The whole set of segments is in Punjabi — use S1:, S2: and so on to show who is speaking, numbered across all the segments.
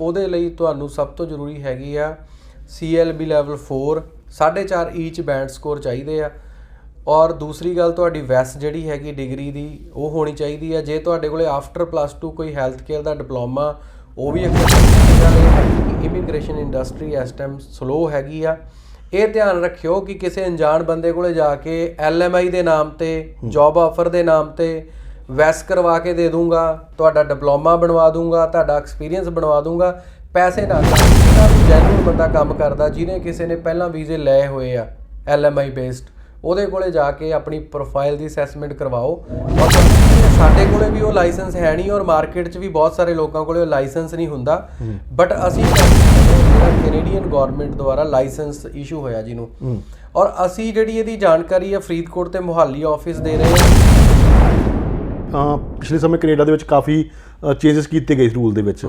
S1: ਉਹਦੇ ਲਈ ਤੁਹਾਨੂੰ ਸਭ ਤੋਂ ਜ਼ਰੂਰੀ ਹੈਗੀ ਆ CLB level 4 4.5 each band score ਚਾਹੀਦੇ ਆ। ਔਰ ਦੂਸਰੀ ਗੱਲ ਤੁਹਾਡੀ ਵੈਸ ਜਿਹੜੀ ਹੈਗੀ ਡਿਗਰੀ ਦੀ ਉਹ ਹੋਣੀ ਚਾਹੀਦੀ ਹੈ ਜੇ ਤੁਹਾਡੇ ਕੋਲੇ ਆਫਟਰ ਪਲੱਸ 2 ਕੋਈ ਹੈਲਥ ਕੇਅਰ ਦਾ ਡਿਪਲੋਮਾ ਉਹ ਵੀ ਇੱਕ ਇਮੀਗ੍ਰੇਸ਼ਨ ਇੰਡਸਟਰੀ ਇਸ ਟਾਈਮ ਸਲੋ ਹੈਗੀ ਆ। ਇਹ ਧਿਆਨ ਰੱਖਿਓ ਕਿ ਕਿਸੇ ਅਣਜਾਣ ਬੰਦੇ ਕੋਲੇ ਜਾ ਕੇ LMI ਦੇ ਨਾਮ ਤੇ ਜੌਬ ਆਫਰ ਦੇ ਨਾਮ ਤੇ ਵੈਸ ਕਰਵਾ ਕੇ ਦੇ ਦੂੰਗਾ ਤੁਹਾਡਾ ਡਿਪਲੋਮਾ ਬਣਵਾ ਦੂੰਗਾ ਤੁਹਾਡਾ ਐਕਸਪੀਰੀਅੰਸ ਬਣਵਾ ਦੂੰਗਾ ਪੈਸੇ ਨਾ ਜੈਨੂਨ ਬੰਦਾ ਕੰਮ ਕਰਦਾ ਜਿਹਨੇ ਕਿਸੇ ਨੇ ਪਹਿਲਾਂ ਵੀਜ਼ੇ ਲਏ ਹੋਏ ਆ LMI ਬੇਸਡ ਉਹਦੇ ਕੋਲੇ ਜਾ ਕੇ ਆਪਣੀ ਪ੍ਰੋਫਾਈਲ ਦੀ ਅਸੈਸਮੈਂਟ ਕਰਵਾਓ। ਔਰ ਸਾਡੇ ਕੋਲੇ ਵੀ ਉਹ ਲਾਇਸੈਂਸ ਹੈ ਨਹੀਂ ਔਰ ਮਾਰਕੀਟ 'ਚ ਵੀ ਬਹੁਤ ਸਾਰੇ ਲੋਕਾਂ ਕੋਲੇ ਉਹ ਲਾਇਸੈਂਸ ਨਹੀਂ ਹੁੰਦਾ। ਬਟ ਅਸੀਂ ਕੈਨੇਡੀਅਨ ਗਵਰਨਮੈਂਟ ਦੁਆਰਾ ਲਾਇਸੈਂਸ ਇਸ਼ੂ ਹੋਇਆ ਜਿਹਨੂੰ। ਔਰ ਅਸੀਂ ਜਿਹੜੀ ਇਹਦੀ ਜਾਣਕਾਰੀ ਹੈ ਫਰੀਦਕੋਟ ਤੇ ਮੁਹਾਲੀ ਆਫਿਸ ਦੇ ਰਹੇ ਹਾਂ।
S2: ਪਿਛਲੇ ਸਮੇਂ ਕੈਨੇਡਾ ਦੇ ਵਿੱਚ ਕਾਫੀ ਚੇਂਜਸ ਕੀਤੇ ਗਏ ਰੂਲ ਦੇ ਵਿੱਚ।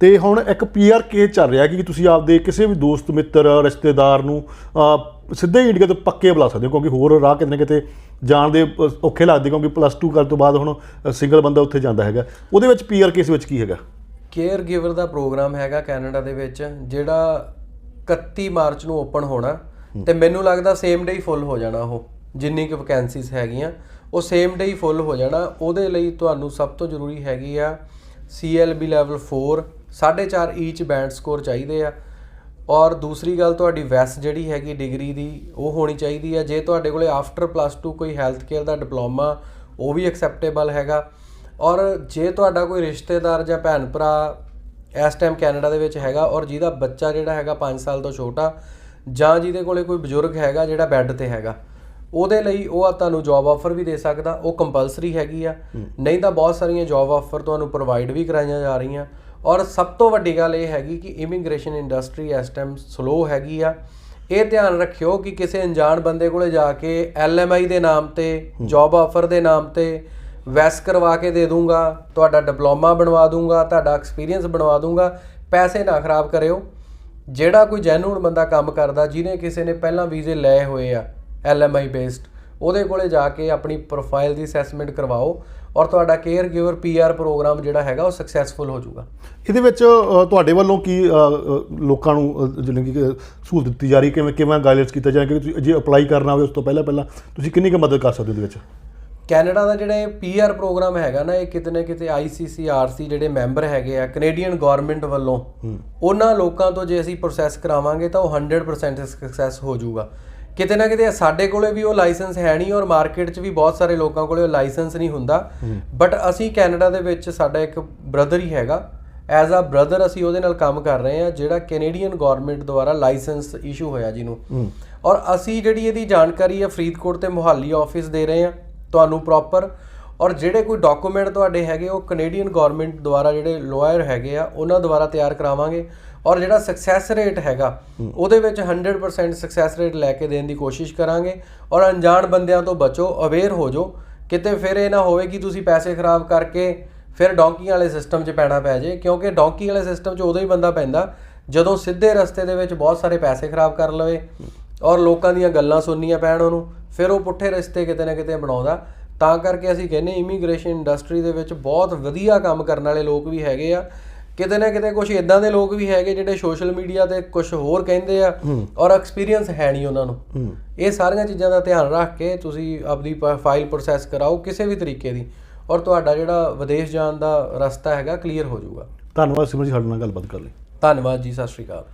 S2: ਤੇ ਹੁਣ ਇੱਕ ਪੀਆਰ ਕੇਸ ਚੱਲ ਰਿਹਾ ਕਿ ਤੁਸੀਂ ਆਪਦੇ ਕਿਸੇ ਵੀ ਦੋਸਤ ਮਿੱਤਰ ਰਿਸ਼ਤੇਦਾਰ ਨੂੰ ਸਿੱਧੇ ਇੰਡੀਆ ਤੋਂ ਪੱਕੇ ਬੁਲਾ ਸਕਦੇ ਹੋ ਕਿਉਂਕਿ ਹੋਰ ਰਾਹ ਕਿਤੇ ਨਾ ਕਿਤੇ ਜਾਣ ਦੇ ਔਖੇ ਲੱਗਦੇ ਕਿਉਂਕਿ ਪਲੱਸ 2 ਕਰਨ ਤੋਂ ਬਾਅਦ ਹੁਣ ਸਿੰਗਲ ਬੰਦਾ ਉੱਥੇ ਜਾਂਦਾ ਹੈਗਾ। ਉਹਦੇ ਵਿੱਚ ਪੀਆਰ ਕੇਸ ਵਿੱਚ ਕੀ ਹੈਗਾ?
S1: ਕੇਅਰ ਗਿਵਰ ਦਾ ਪ੍ਰੋਗਰਾਮ ਹੈਗਾ ਕੈਨੇਡਾ ਦੇ ਵਿੱਚ ਜਿਹੜਾ 31 ਮਾਰਚ ਨੂੰ ਓਪਨ ਹੋਣਾ ਤੇ ਮੈਨੂੰ ਲੱਗਦਾ ਸੇਮ ਡੇ ਹੀ ਫੁੱਲ ਹੋ ਜਾਣਾ ਉਹ ਜਿੰਨੀ ਕੁ ਵੈਕੈਂਸੀਜ਼ ਹੈਗੀਆਂ। ਉਹ ਸੇਮ ਡੇ ਹੀ ਫੁੱਲ ਹੋ ਜਾਣਾ। ਉਹਦੇ ਲਈ ਤੁਹਾਨੂੰ ਸਭ ਤੋਂ ਜ਼ਰੂਰੀ ਹੈਗੀ ਆ CLB level 4 4.5 each band score ਚਾਹੀਦੇ ਆ। ਔਰ ਦੂਸਰੀ ਗੱਲ, ਤੁਹਾਡੀ ਵੈਸ ਜਿਹੜੀ ਹੈਗੀ ਡਿਗਰੀ ਦੀ, ਉਹ ਹੋਣੀ ਚਾਹੀਦੀ ਆ। ਜੇ ਤੁਹਾਡੇ ਕੋਲੇ ਆਫਟਰ ਪਲੱਸ 2 ਕੋਈ ਹੈਲਥ ਕੇਅਰ ਦਾ ਡਿਪਲੋਮਾ ਉਹ ਵੀ ਐਕਸੈਪਟੇਬਲ ਹੈਗਾ। ਔਰ ਜੇ ਤੁਹਾਡਾ ਕੋਈ ਰਿਸ਼ਤੇਦਾਰ ਜਾਂ ਭੈਣ ਭਰਾ ਇਸ ਟਾਈਮ ਕੈਨੇਡਾ ਦੇ ਵਿੱਚ ਹੈਗਾ ਔਰ ਜਿਹਦਾ ਬੱਚਾ ਜਿਹੜਾ ਹੈਗਾ 5 ਸਾਲ ਤੋਂ ਛੋਟਾ ਜਾਂ ਜਿਹਦੇ ਕੋਲੇ ਕੋਈ ਬਜ਼ੁਰਗ ਹੈਗਾ ਜਿਹੜਾ ਬੈੱਡ ਤੇ ਹੈਗਾ ਉਹਦੇ ਲਈ ਉਹ ਤੁਹਾਨੂੰ ਜੌਬ ਆਫਰ ਵੀ ਦੇ ਸਕਦਾ ਉਹ ਕੰਪਲਸਰੀ ਹੈਗੀ ਆ। ਨਹੀਂ ਤਾਂ ਬਹੁਤ ਸਾਰੀਆਂ ਜੌਬ ਆਫਰ ਤੁਹਾਨੂੰ ਪ੍ਰੋਵਾਈਡ ਵੀ ਕਰਾਈਆਂ ਜਾ ਰਹੀਆਂ। ਔਰ ਸਭ ਤੋਂ ਵੱਡੀ ਗੱਲ ਇਹ ਹੈਗੀ ਕਿ ਇਮੀਗ੍ਰੇਸ਼ਨ ਇੰਡਸਟਰੀ ਇਸ ਟਾਈਮ ਸਲੋ ਹੈਗੀ ਆ। ਇਹ ਧਿਆਨ ਰੱਖਿਓ ਕਿ ਕਿਸੇ ਅਣਜਾਣ ਬੰਦੇ ਕੋਲੇ ਜਾ ਕੇ LMI ਦੇ ਨਾਮ ਤੇ ਜੌਬ ਆਫਰ ਦੇ ਨਾਮ ਤੇ ਵੈਸ ਕਰਵਾ ਕੇ ਦੇ ਦੂੰਗਾ ਤੁਹਾਡਾ ਡਿਪਲੋਮਾ ਬਣਵਾ ਦੂੰਗਾ ਤੁਹਾਡਾ ਐਕਸਪੀਰੀਅੰਸ ਬਣਵਾ ਦੂੰਗਾ ਪੈਸੇ ਨਾ ਖਰਾਬ ਕਰਿਓ। ਜਿਹੜਾ ਕੋਈ ਜੈਨੂਨ ਬੰਦਾ ਕੰਮ ਕਰਦਾ ਜਿਹਨੇ ਕਿਸੇ ਨੇ ਪਹਿਲਾਂ ਵੀਜ਼ੇ ਲਏ ਹੋਏ ਆ LMI ਬੇਸਡ ਉਹਦੇ ਕੋਲੇ ਜਾ ਕੇ ਆਪਣੀ ਪ੍ਰੋਫਾਈਲ ਦੀ ਅਸੈਸਮੈਂਟ ਕਰਵਾਓ ਔਰ ਤੁਹਾਡਾ ਕੇਅਰ ਗਿਵਰ PR ਪ੍ਰੋਗਰਾਮ ਜਿਹੜਾ ਹੈਗਾ ਉਹ ਸਕਸੈਸਫੁਲ ਹੋ ਜਾਊਗਾ।
S2: ਇਹਦੇ ਵਿੱਚ ਤੁਹਾਡੇ ਵੱਲੋਂ ਕੀ ਲੋਕਾਂ ਨੂੰ ਜਿਹੜੀ ਕਿ ਸਹੂਲਤ ਦਿੱਤੀ ਜਾ ਰਹੀ ਕਿਵੇਂ ਕਿਵੇਂ ਗਾਈਡਲਾਈਨਸ ਕੀਤਾ ਜਾ ਕਿ ਤੁਸੀਂ ਜੇ ਅਪਲਾਈ ਕਰਨਾ ਹੋਵੇ ਉਸ ਤੋਂ ਪਹਿਲਾਂ ਪਹਿਲਾਂ ਤੁਸੀਂ ਕਿੰਨੀ ਕੁ ਮਦਦ ਕਰ ਸਕਦੇ ਹੋ ਇਹਦੇ ਵਿੱਚ?
S1: ਕੈਨੇਡਾ ਦਾ ਜਿਹੜਾ ਇਹ PR ਪ੍ਰੋਗਰਾਮ ਹੈਗਾ ਨਾ ਇਹ ਕਿਤੇ ਨਾ ਕਿਤੇ ICCRC ਜਿਹੜੇ ਮੈਂਬਰ ਹੈਗੇ ਆ ਕੈਨੇਡੀਅਨ ਗਵਰਨਮੈਂਟ ਵੱਲੋਂ ਉਹਨਾਂ ਲੋਕਾਂ ਤੋਂ ਜੇ ਅਸੀਂ ਪ੍ਰੋਸੈਸ ਕਰਾਵਾਂਗੇ ਤਾਂ ਉਹ 100% ਸਕਸੈਸ ਹੋ ਜਾਊਗਾ। ਕਿਤੇ ਨਾ ਕਿਤੇ ਸਾਡੇ ਕੋਲੇ ਵੀ ਉਹ ਲਾਇਸੈਂਸ ਹੈ ਨਹੀਂ ਔਰ ਮਾਰਕੀਟ 'ਚ ਵੀ ਬਹੁਤ ਸਾਰੇ ਲੋਕਾਂ ਕੋਲੇ ਉਹ ਲਾਇਸੈਂਸ ਨਹੀਂ ਹੁੰਦਾ। ਬਟ ਅਸੀਂ ਕੈਨੇਡਾ ਦੇ ਵਿੱਚ ਸਾਡਾ ਇੱਕ ਬ੍ਰਦਰ ਹੀ ਹੈਗਾ। ਐਜ਼ ਅ ਬ੍ਰਦਰ ਅਸੀਂ ਉਹਦੇ ਨਾਲ ਕੰਮ ਕਰ ਰਹੇ ਹਾਂ ਜਿਹੜਾ ਕੈਨੇਡੀਅਨ ਗਵਰਨਮੈਂਟ ਦੁਆਰਾ ਲਾਇਸੈਂਸ ਇਸ਼ੂ ਹੋਇਆ ਜਿਹਨੂੰ। ਔਰ ਅਸੀਂ ਜਿਹੜੀ ਇਹਦੀ ਜਾਣਕਾਰੀ ਹੈ ਫਰੀਦਕੋਟ ਤੇ ਮੁਹਾਲੀ ਆਫਿਸ ਦੇ ਰਹੇ ਹਾਂ ਤੁਹਾਨੂੰ ਪ੍ਰੋਪਰ ਔਰ ਜਿਹੜੇ ਕੋਈ ਡਾਕੂਮੈਂਟ ਤੁਹਾਡੇ ਹੈਗੇ ਉਹ ਕੈਨੇਡੀਅਨ ਗਵਰਨਮੈਂਟ ਦੁਆਰਾ ਜਿਹੜੇ ਲਾਇਰ ਹੈਗੇ ਆ ਉਹਨਾਂ ਦੁਆਰਾ ਤਿਆਰ ਕਰਾਵਾਂਗੇ। ਔਰ ਜਿਹੜਾ ਸਕਸੈਸ ਰੇਟ ਹੈਗਾ ਉਹਦੇ ਵਿੱਚ 100% ਸਕਸੈਸ ਰੇਟ ਲੈ ਕੇ ਦੇਣ ਦੀ ਕੋਸ਼ਿਸ਼ ਕਰਾਂਗੇ। ਔਰ ਅਣਜਾਣ ਬੰਦਿਆਂ ਤੋਂ ਬਚੋ ਅਵੇਅਰ ਹੋ ਜਾਓ। ਕਿਤੇ ਫਿਰ ਇਹ ਨਾ ਹੋਵੇ ਕਿ ਤੁਸੀਂ ਪੈਸੇ ਖਰਾਬ ਕਰਕੇ ਫਿਰ ਡੌਂਕੀ ਵਾਲੇ ਸਿਸਟਮ 'ਚ ਪੈਣਾ ਪੈ ਜੇ ਕਿਉਂਕਿ ਡੌਂਕੀ ਵਾਲੇ ਸਿਸਟਮ 'ਚ ਉਦੋਂ ਹੀ ਬੰਦਾ ਪੈਂਦਾ ਜਦੋਂ ਸਿੱਧੇ ਰਸਤੇ ਦੇ ਵਿੱਚ ਬਹੁਤ ਸਾਰੇ ਪੈਸੇ ਖਰਾਬ ਕਰ ਲਵੇ। ਔਰ ਲੋਕਾਂ ਦੀਆਂ ਗੱਲਾਂ ਸੁਣਨੀਆਂ ਪੈਣ ਉਹਨੂੰ ਫਿਰ ਉਹ ਪੁੱਠੇ ਰਸਤੇ ਕਿਤੇ ਨਾ ਕਿਤੇ ਬਣਾਉਂਦਾ। ਤਾਂ ਕਰਕੇ ਅਸੀਂ ਕਹਿੰਨੇ ਇਮੀਗ੍ਰੇਸ਼ਨ ਇੰਡਸਟਰੀ ਦੇ ਵਿੱਚ ਬਹੁਤ ਵਧੀਆ ਕੰਮ ਕਰਨ ਵਾਲੇ ਲੋਕ ਵੀ ਹੈਗੇ ਆ। ਕਿਤੇ ਨਾ ਕਿਤੇ ਕੁਝ ਇਦਾਂ ਦੇ ਲੋਕ ਵੀ ਹੈਗੇ ਜਿਹੜੇ ਸੋਸ਼ਲ ਮੀਡੀਆ ਤੇ ਕੁਝ ਹੋਰ ਕਹਿੰਦੇ ਆ ਔਰ ਐਕਸਪੀਰੀਅੰਸ ਹੈ ਨਹੀਂ ਉਹਨਾਂ ਨੂੰ। ਇਹ ਸਾਰੀਆਂ ਚੀਜ਼ਾਂ ਦਾ ਧਿਆਨ ਰੱਖ ਕੇ ਤੁਸੀਂ ਆਪਦੀ ਫਾਈਲ ਪ੍ਰੋਸੈਸ ਕਰਾਓ ਕਿਸੇ ਵੀ ਤਰੀਕੇ ਦੀ ਔਰ ਤੁਹਾਡਾ ਜਿਹੜਾ ਵਿਦੇਸ਼ ਜਾਣ ਦਾ ਰਸਤਾ ਹੈਗਾ ਕਲੀਅਰ ਹੋ ਜਾਊਗਾ।
S2: ਧੰਨਵਾਦ ਸਿਮਰ ਜੀ ਸਾਡੇ ਨਾਲ ਗੱਲਬਾਤ ਕਰ ਲਈ।
S1: ਧੰਨਵਾਦ ਜੀ ਸਤਿ ਸ਼੍ਰੀ ਅਕਾਲ।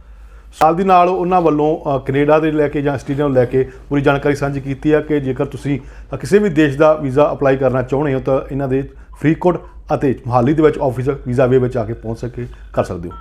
S2: ਨਾਲ ਦੀ ਨਾਲ ਉਹਨਾਂ ਵੱਲੋਂ ਅ, ਕੈਨੇਡਾ ਦੇ ਲੈ ਕੇ ਜਾਂ ਆਸਟ੍ਰੇਲੀਆ ਨੂੰ ਲੈ ਕੇ ਪੂਰੀ ਜਾਣਕਾਰੀ ਸਾਂਝੀ ਕੀਤੀ ਹੈ ਕਿ ਜੇਕਰ ਤੁਸੀਂ ਕਿਸੇ ਵੀ ਦੇਸ਼ ਦਾ ਵੀਜ਼ਾ ਅਪਲਾਈ ਕਰਨਾ ਚਾਹੁੰਦੇ ਹੋ ਤਾਂ ਇਹਨਾਂ ਦੇ ਫਰੀਦਕੋਟ ਅਤੇ ਮੋਹਾਲੀ ਦੇ ਵਿੱਚ ਆਫਿਸ ਵੀਜ਼ਾ ਵੇ ਵਿੱਚ ਆ ਕੇ ਪਹੁੰਚ ਸਕੇ ਕਰ ਸਕਦੇ ਹੋ।